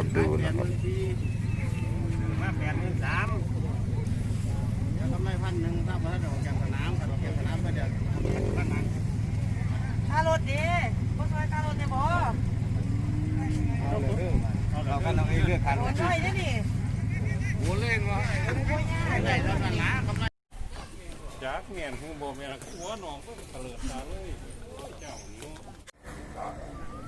นะครับดูนะครับมาแปดหมื่นสามเดี๋ยวกำไรพันหนึ่งถ้าพันออกจากสนามถ้าออกจากสนามก็จะพันนั้นค่ารถดีบ่ช่วยค่ารถได้บ่เราก็ต้องเลือกคันโอนช่วยได้นี่โอ้เล่นวะได้เท่านั้นละกำไรจากเมียนหูโบเมียนหัวหนองก็เตลิดตาเลย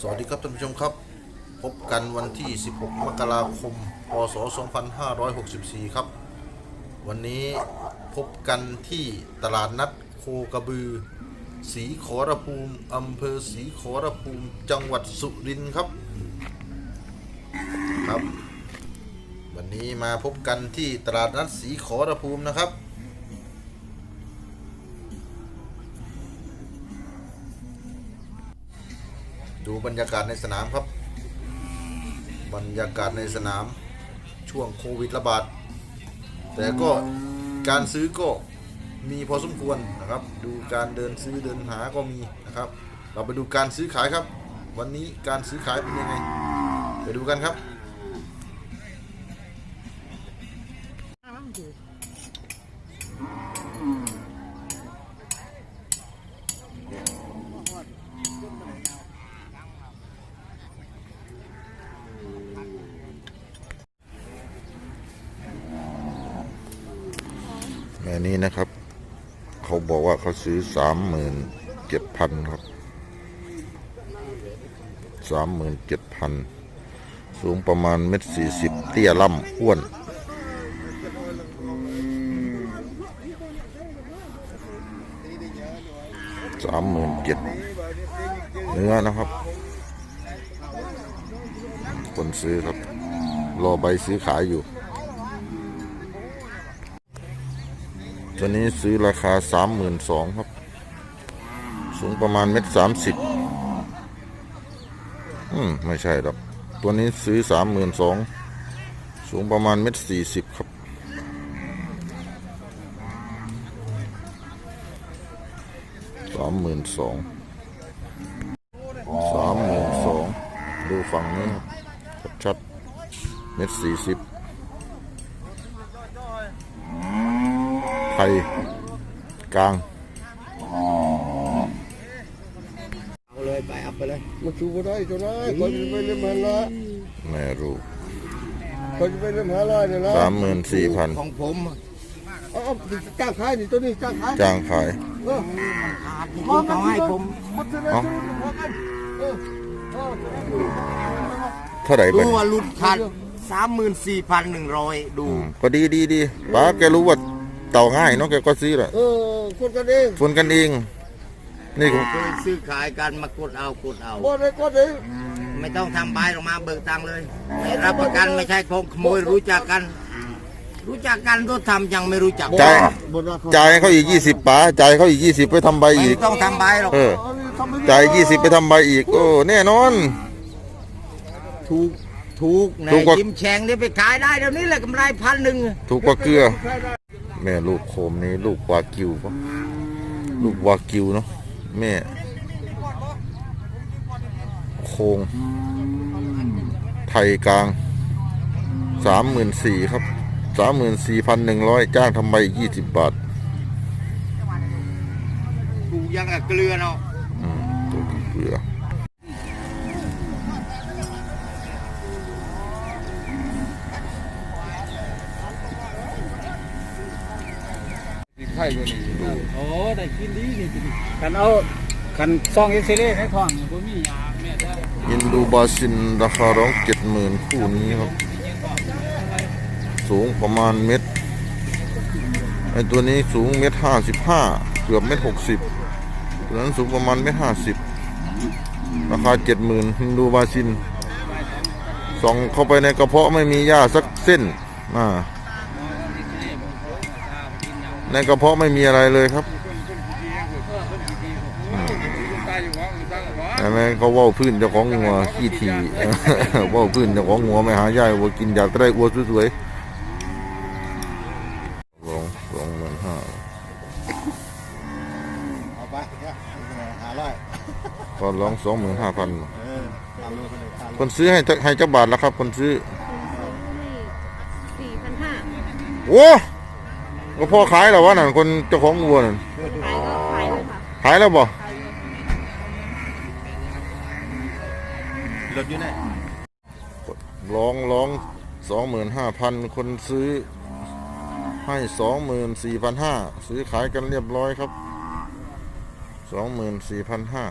สวัสดีครับท่านผู้ชมครับ บกันวันที่ 16 มกราคม พศ 2564 ครับ วันนี้พบกันที่ตลาดนัดโคกระบือศรีขอรภูมิอำเภอศรีขอรภูมิจังหวัดสุรินทร์ครับ ครับ วันนี้มาพบกันที่ตลาดนัดศรีขอรภูมินะครับดูบรรยากาศในสนามครับ บรรยากาศในสนามช่วงโควิดระบาด แต่ก็การซื้อก็มีพอสมควรนะครับ ดูการเดินซื้อเดินหาก็มีนะครับ เราไปดูการซื้อขายครับ วันนี้การซื้อขายเป็นยังไง ไปดูกันครับ แม่นี้นะครับ เขาบอกว่าเขาซื้อสามหมื่นเจ็ดพันครับสามหมื่นเจ็ดพันสูงประมาณเม็ดสี่สิบเตี้ยล่ำอ้วน สามหมื่นเจ็ดเนื้อนะครับ คนซื้อครับ รอใบซื้อขายอยู่ ตัวนี้ซื้อราคาสามหมื่นสองครับ สูงประมาณเม็ดสามสิบอืมไม่ใช่หรอกตัวนี้ซื้อสามหมื่นสองสูงประมาณเม็ดสี่สิบครับ สามหมื่นสอง สามหมื่นสอง ดูฝั่งนี้ ชัดๆเม็ดสี่สิบ ไทยกลางเอาเลยไปเอาไปเลยมาชูบ่ได้เจ้านายคนจะไปเล่นหาละแม่รูปคนจะไปเล่นหาละเนี่ยนะสามหมื่นสี่พันของผมเอาเอาจ้างขายนี่ตัวนี้จ้างขายจ้างขายเออเขาให้ผมมันจะได้เอ้าซื้อพอกันเออเออเท่าไหร่เป็ดูนว่าลุดคันสามหมื่นสี่พันหนึ่งร้อยดูอืมก็ดีดีดีป้าแกรู้ว่า เต่าง่ายเนาะแกก็ซื้อแหละเออคนกันเองฝนกันเอง นี่ก็เคยซื้อขายกันมากดเอากดเอา บ่ได้ก็ได้ไม่ต้องทำใบออกมาเบิกตังค์เลยไม่รับประกันไม่ใช่ของขโมยรู้จักกัน รู้จักกันก็ทำยังไม่รู้จักจ่ายบ่ได้เขาจ่ายให้เขาอีกยี่สิบป้าจ่ายให้เขาอีกยี่สิบไปทำใบไม่อีกต้องทำใบหรอกเออ เอานี่ทำไม่ได้จ่ายยี่สิบไปทำใบอีก โอ้แน่นอน ถูกถูกไหนถูกกว่ายิ้มแฉงนี่ไปขายได้เดี๋ยวนี้แหละกำไรพันหนึ่ง ถูกกว่าเกลือ แม่ลูกโคมนี้ลูกวากิวปะลูกวากิวเนาะแม่โคง ไทยกลางสามหมื่นสี่ครับสามหมื่นสี่พันหนึ่งร้อยจ้างทำใบยี่สิบบาทถูกยังกับเกลือเนาะอืมตัวเกลือ ไข่อยู่นี่โอ้ได้กินดีนี่กินคันเอาคันซองเอ็กซเรย์ในท้องนี่บ่มียาแม่ได้อินดูบาซินราคาร้องเจ็ดหมื่นคู่นี้ครับ สูงประมาณเม็ดไอตัวนี้สูงเม็ดห้าสิบห้าเกือบเม็ดหกสิบตัวนั้นสูงประมาณเม็ดห้าสิบราคาเจ็ดหมื่นฮินดูบาซินส่องเข้าไปในกระเพาะไม่มีหญ้าสักเส้นอ่า ในกระเพาะไม่มีอะไรเลยครับอันนั้นเขาเว่าพื้นเจ้าของงัวขี้ทีเว่าพื้นเจ้าของงัวไม่หาย่ายวัวกินอยากจะได้วัวสวยๆลงลงหมื่นห้าเอาไปเนี่ยหาร้อยก็ร้องสองหมื่นห้าพันเออตามมือคนเลยตามคนซื้อให้เจ้าให้เจ้าบาทแล้วครับ คนซื้อสี่พันห้าโอ้ ก็พ่อขายแล้ววะนั่นคนเจ้าของวัวนั่นขายก็ขายเลยค่ะขายแล้วบ่ขายเลยรถอยู่ไหนร้องร้องสองหมื่นห้าพันคนซื้อ ให้สองหมื่นสี่พันห้าซื้อขายกันเรียบร้อยครับสองหมื่นสี่พันห้า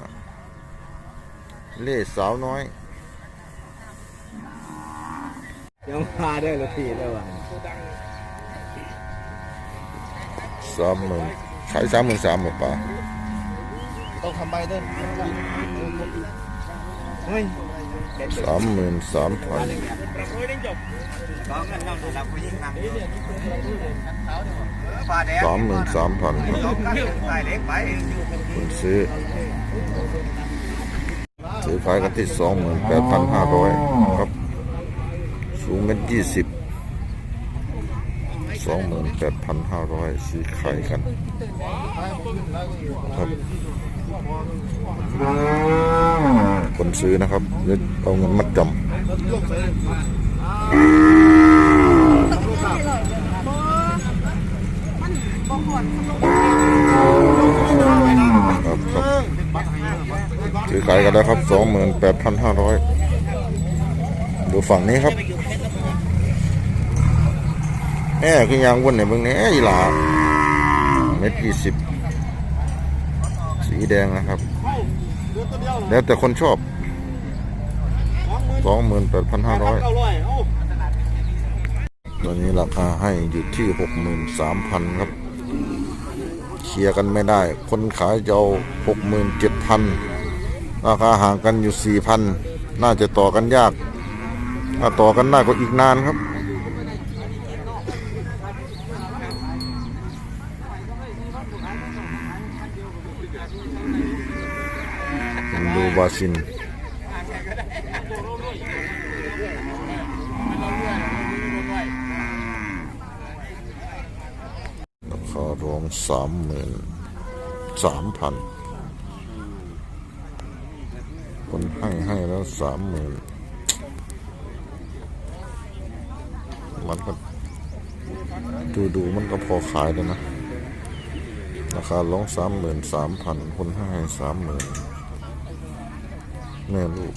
เล่สาวน้อย ยังมาได้ละทีได้ว่า สามหมื่นขายสามหมื่นสามหมดป่าต้องทำใบด้วยสามหมื่นสามพันก็เงินน้องดูแลผู้หญิงนั่งสามหมื่นสามพันครับใส่เล็กไปคนซื้อซื้อขายกันที่สองหมื่นแปดพันห้าร้อยครับ สูงเมตรยี่สิบ สองหมื่นแปดพันห้าร้อยซื้อขายกันครับคนซื้อนะครับเดี๋ยวเอาเงินมัดจำครับครับซื้อขายกันแล้วครับสองหมื่นแปดพันห้าร้อยดูฝั่งนี้ครับ แหมคือยางวนเนี่ยเบิ่งแหนี่อีหลาเม็ดยี่สิบสีแดงนะครับ แล้วแต่คนชอบสองหมื่นแปดพันห้าร้อยตอนนี้ราคาให้อยู่ที่หกหมื่นสามพันครับ เคลียร์กันไม่ได้ คนขายจะเอาหกหมื่นเจ็ดพันราคาห่างกันอยู่สี่พันน่าจะต่อกันยาก ถ้าต่อกันได้ก็อีกนานครับ บาซินราคารวมสามหมื่นสามพันคนให้ให้แล้วสามหมื่นมันก็ดูดูมันก็พอขายเลยนะราคาลงสามหมื่นสามพันคนให้สามหมื่น แม่ลูก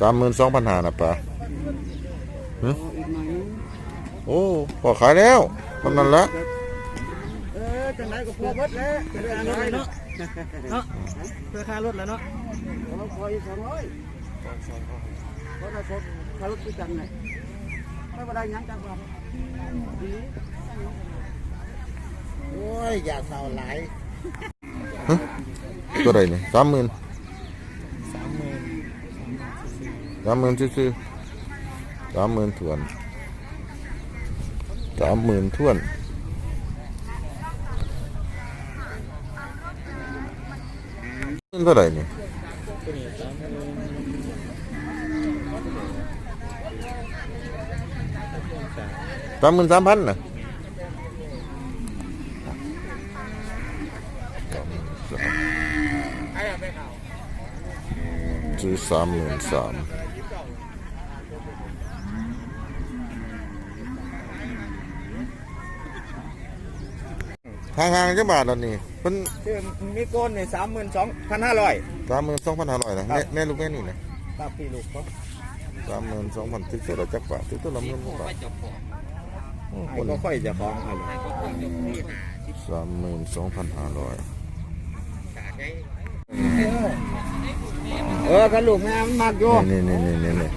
สามหมื่นสองพันหานะปะโอ้พอขายแล้วมันนั่นละ จังไหนก็พอเบิดแล้วจะได้อะไรเนาะเนาะเพื่อค่ารถแล้วเนาะเราคอยสองร้อยเพราะเราสดคารถด้วยกันไงไม่ว่าได้ยังจังครับโอ้ยอย่าเศร้าหลายตัวใดนี่ยสามหมื่นสามหมื่นซื้อๆสามหมื่นถ้วนสามหมื่นท่วน เท่าไหร่นี่สามหมื่นสามพันนะซื้อสามหมื่นสามห่างๆจังบาทแล้วนี่ เป็นคือมีโกนเนี่ยสามหมื่นสองพันห้าร้อยสามหมื่นสองพันห้าร้อยนะแม่แม่ลูกแม่นี่นะครับพี่ลูกเขาสามหมื่นสองพันติดเสียเราจักบาทติดตัวละหมื่นกว่าบาทโอ้ไอ้คนก็ค่อยจะฟ้องอะไรสามหมื่นสองพันห้าร้อยเออกันลูกแม่มันมากอยู่นี่นี่นี่นี่นี่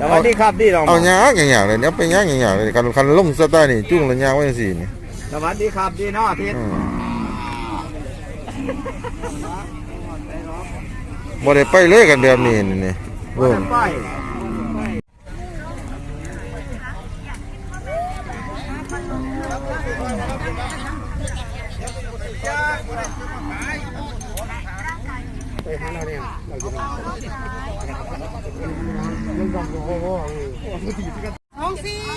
สวัสดีครับพี่น้องเอายากอย่างๆเลยเนี่ยไปยากอย่างๆเลยคันคันลงสไตล์นี่จุ้งเลยยากไว้สินี่สวัสดีครับพี่น้องทิศอืม บ่ได้ไปเลยกันแบบนี้นี่นี่เบิ่งไปหาเราเนี่ยเราจะนอนยังฟังโอ้โหสองสี่ฮะ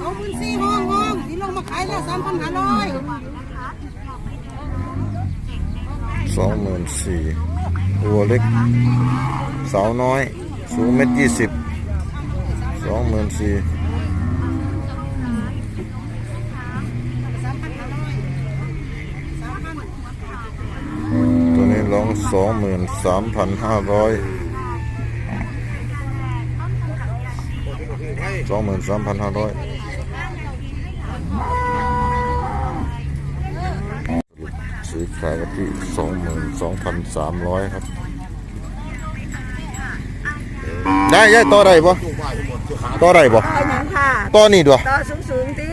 สองพันสี่ห้องห้องที่ลงมาขายแล้วสามพันห้าร้อย สองหมื่นสี่วัวเล็ก สาวน้อย สูงเมตรยี่สิบสองหมื่นสี่ตัวนี้ร้องสองหมื่นสามพันห้าร้อยสองหมื่นสามพันห้าร้อย ซื้อขายกันที่สองหมื่นสองพันสามร้อยครับได้ยายต่อได้ปะต่อได้ปะเอาหนังค่ะต่อนี่ด้วยต่อสูงสูงๆที่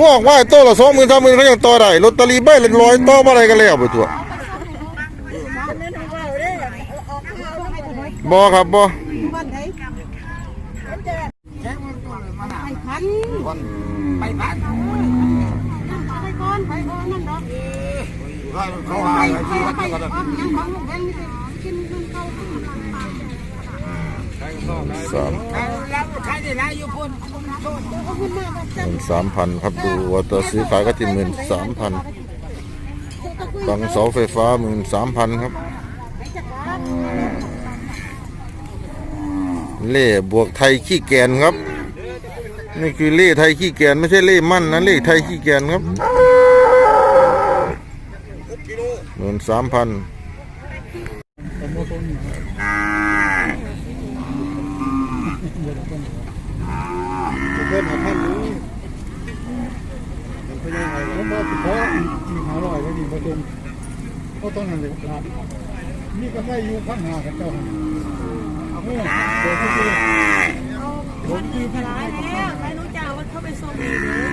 งอกว่าตัวละสองหมื่นสามหมื่นเขายังต่อได้ลอตเตอรี่ใบละร้อยต่อมาอะไรกันแล้วไปตัวสามเล่นของเราเด้อออกข้าวทำไมถึงไม่บอครับบอบ้านไหนมันจะไปพันไปบ้านไป ก่อนไปก่อนนั่นดอกเขาไปหาไปที่วัดไปก็ได้ความยังของลูกแพงนี่กินเงินเข้าขึ้นสามแล้วใช้ได้ไรอยู่พุ่นเอาขึ้นมาแบบหมื่นสามพันครับดูว่าตัวซื้อขายก็ที่หมื่นสามพันบังเสาไฟฟ้าหมื่นสามพันครับเล่บวกไทยขี้แกนครับ นี่คือเล่ไทยขี้แกนไม่ใช่เล่มั่นนะเล่ไทยขี้แกนครับหมื่น สามพันผมบ่ต้นเพิ่นหาพันรู้มันพยายามผมบ่สิขอมีหาร้อยแล้วนี่บ่ต้นก็ต้นนั่นเลยครับนี่ก็ได้อยู่พันหากันเจ้าโออเดี๋ยวเขาสิวันดีพลายแล้วไปรู้จักว่าเขาไปส่งเองเลย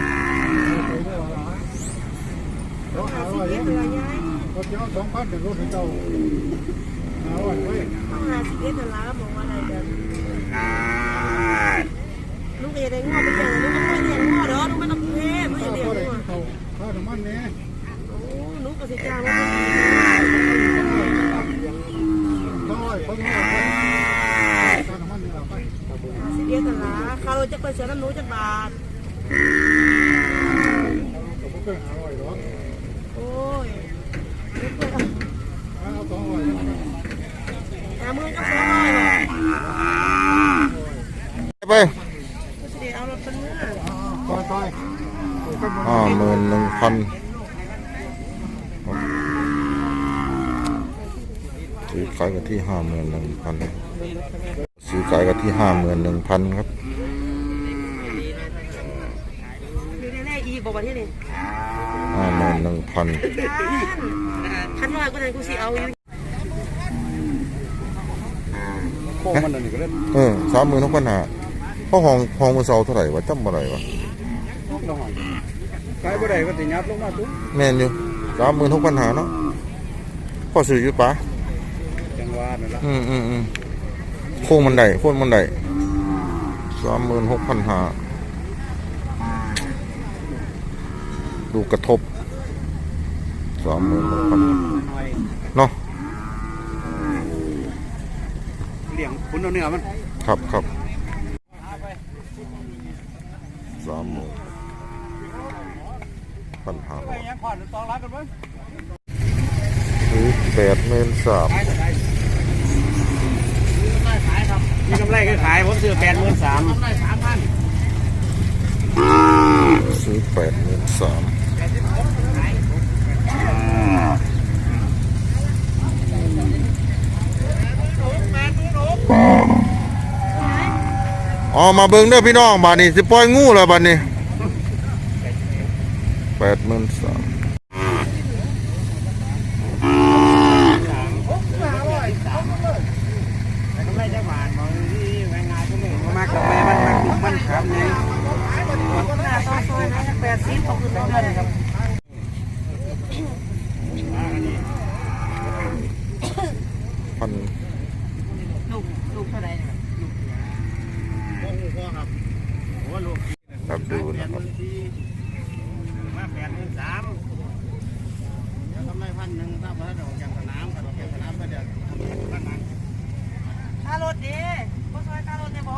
เขาหาสิร้อเอ็แล้ดวเหลืนี่อยาย ขาจะเอาสองพันเป็นรถให้เจ้าหาร้อยไว้ต้องหาสิเอ็ดเหลือบอกว่าอะไรเดิมลูกเอ๋ได้งอไปเจอลูกมันไม่เลี้ยงงอเด้อลูกมันต้องเทพไม่เลี้ยงก็ได้งอเขาข้าวน้ำมันเนี่ยโอ้ลูกก็สิจ้างว่าต้องร้อยต้องร้อยข้าวน้ำมันเนี่ยเอาไปสิเอ็ดเหลือเขาจะไปเสียน้ำหนูจักบาทก็บ่เกินห้าร้อยหรอกโอ้ย ไปเอ็ดเอารถเป็นเมื่อซอยซอยห้าหมื่นหนึ่งพันซื้อขายกันที่ห้าหมื่นหนึ่งพันซื้อขายกันที่ห้าหมื่นหนึ่งพันครับมีแน่ๆอีกบอกว่าที่นี่ ห้าหมื่นหนึ่งพันพันร้อยก็ได้กูสิเอาอยู่โค้งมันอันนี้ก็เล่นเออสามหมื่นหกพันห้าพ่อห้องห้องมือเสาเท่าไหร่วะจำอะไรวะน้อยขายบ่ได้ก็สิยับลงมาตุ้แม่นอยู่สามหมื่นหกพันห้าเนาะพ่อซื้ออยู่ปะจังหวะนั่นล่ะอืมอืมอืมโค้งมันไดโค้งมันไดสามหมื่นหกพันห้า ดูกระทบสามหมื่นหกพันน้อยเนาะเลี้ยงคุณเอาเนื้อมัน ครับครับสามหมื่นพันห้าร้อยยังผ่อนตองรักกันมั้ยซื้อแปดหมื่นสามขายได้ขายครับมีกำไรก็ขาย ผมซื้อ83,000กำไร3,000ซื้อแปดหมื่นสาม อ๋อมาเบิ่งเด้อพี่น้องบาดนี้สิปล่อยงูแล้วบาดนี้แปดหมื่นสามกำไรจักบาทบ่ที่แรงงานก็เลยมากำไรมันมันมันครับไงหน้าต่อซอยนะแปดสิบเขาคือเดือนครับ พัน ลูกลูกเท่าไหร่เนี่ย ครับดูนะครับ มา83,000ารถดิบ่ซอยค่ารถได้บ่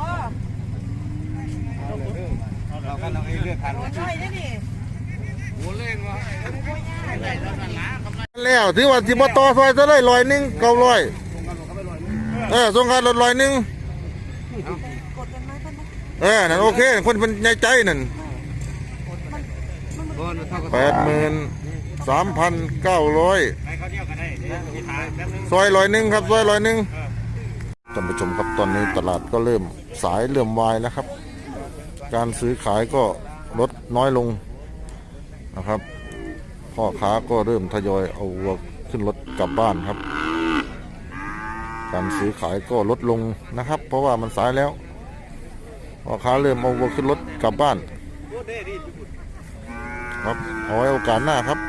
เรา ก็ต้องเลือกคันโอ้ช่วยได้ดิโอ้เล่นวะได้เท่านั้นละกำไรแล้วถือว่าสิบ่ต่อซอยซะเลยร้อยหนึงเก้าร้อยเออส่งค่ารถร้อยหนึงกดกันไหมเพิ่นนะเออนั่นโอเค คนเป็นในใจนั่นแปดหมื่นสามพันเก้าร้อยซอยร้อยหนึ่งครับซอยร้อยหนึ่งท่านผู้ชมครับตอนนี้ตลาดก็เริ่มสายเริ่มวายแล้วครับ การซื้อขายก็ลดน้อยลงนะครับ พ่อค้าก็เริ่มทยอยเอาวัวขึ้นรถกลับบ้านครับ การซื้อขายก็ลดลงนะครับ เพราะว่ามันสายแล้ว พ่อค้าเริ่มเอาวัวขึ้นรถกลับบ้าน ครับเอาไว้โอกาสหน้าครับ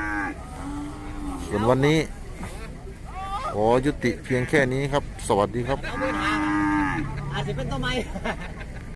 ส่วนวันนี้ขอยุติเพียงแค่นี้ครับ สวัสดีครับอาจจะเป็นตัวไม้